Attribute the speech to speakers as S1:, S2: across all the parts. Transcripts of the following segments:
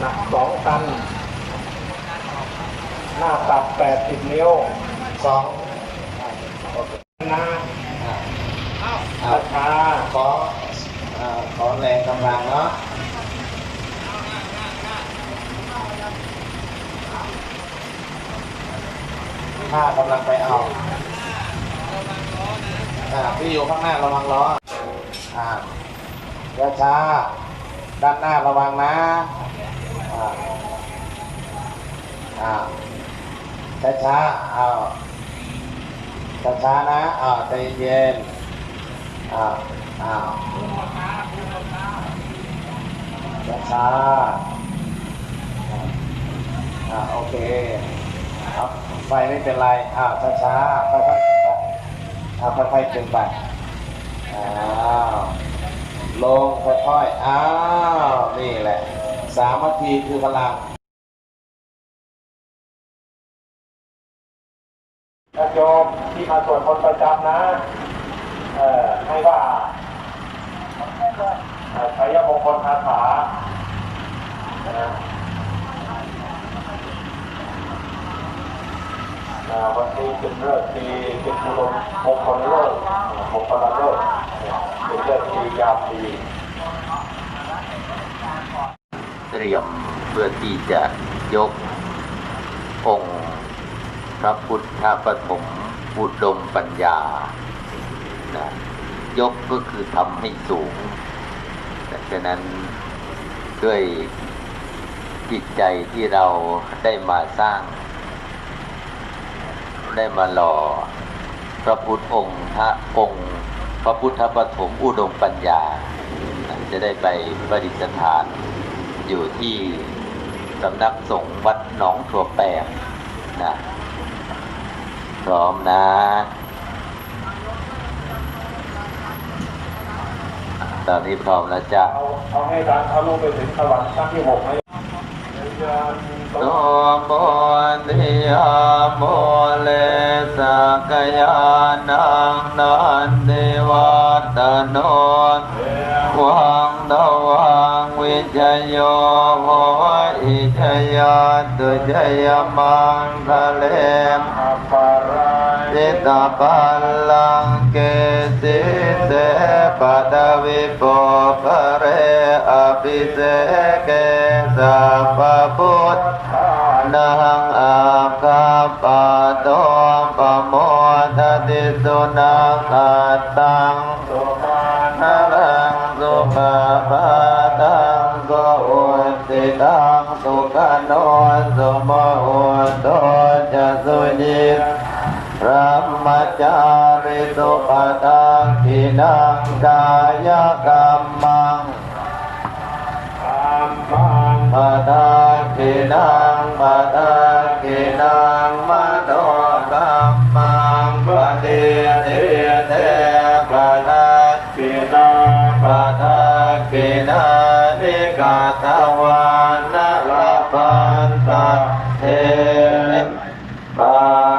S1: หนักสองตัน หน้าตับแปดสิบนิ้ว
S2: สองห
S1: นะ
S2: อ่า
S1: ราคา
S2: ขอขอแรงกำลังเนาะห้ากำลังไปเอาที่อยู่ข้างหน้าระวังล้ออ่าช้าด้านหน้าระวังนะ อ่าอ่าช้าๆเอาช้านะอ่าใจเย็นอ้าวอ้าวช้าช้าอ่าโอเคเอาไฟไม่เป็นไรอ้าวช้าช้าค่อยๆเอาค่อยๆขึ้นไปอ้าวลงค่อยๆอ้าว สามัคคีคือพลัง
S1: ญาติโยมที่มาสวดมนต์ประจำนะเอ่อให้ว่าเอ่อชัยมงคลคาถานะวันนี้เป็นเลิกษ์ดีเป็นบุรมงคลเลิกมงคลเลิกเป็นเลิกษ์ดียามดี
S3: เตรียมเพื่อที่จะยกองค์พระพุทธปฐมอุดมปัญญานะยกก็คือทำให้สูงดังนั้นด้วยจิตใจที่เราได้มาสร้าง ได้มาหล่อพระพุทธองค์พระองค์ พระพุทธปฐมอุดมปัญญา จะได้ไปประดิษฐาน อยู่ที่สำนักสงฆ์วัดหนองถั่วแปงนะพร้อมนะตอนนี้พร้อมแล้วจ้ะ
S1: เอาเอาให้ดันทะลุไปถึงสวรรค์ชั้นที่หกไหมยันโต
S3: โนโมทิยาโมเลสกยา จโยโหอิจยาตุจยมังคะเลม
S1: อปรายิ
S3: ตาปัลลังเกสิเสปัตวิปโปภเรอภิเสเกสัพพุทธนังอาคาปะโตปะโมทติสุนัขาตัง
S1: สุมา
S3: นังสุปะปะ ขโนสมโหโตจะสุญิตพระมจาริสุปตังทินังกายกรรมัง
S1: ตามบัง
S3: ทาคินังปะทาคินังมโนกัมมังปะเดียเทเทปะทา
S1: ปีนา
S3: ปะทาคินานิกาตา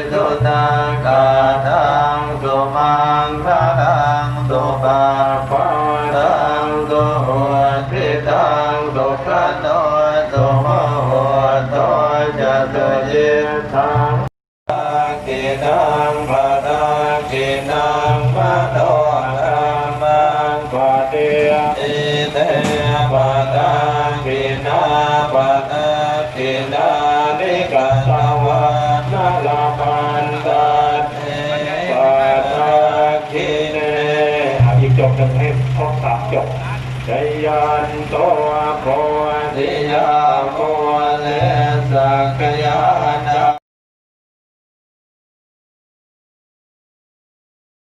S3: ติสุตังกาทังตุมังคะทังตุปา
S1: ปัง
S3: ตังสุโหติตังตุขโน ชยันโตโพธิยาโมเล
S1: สักยา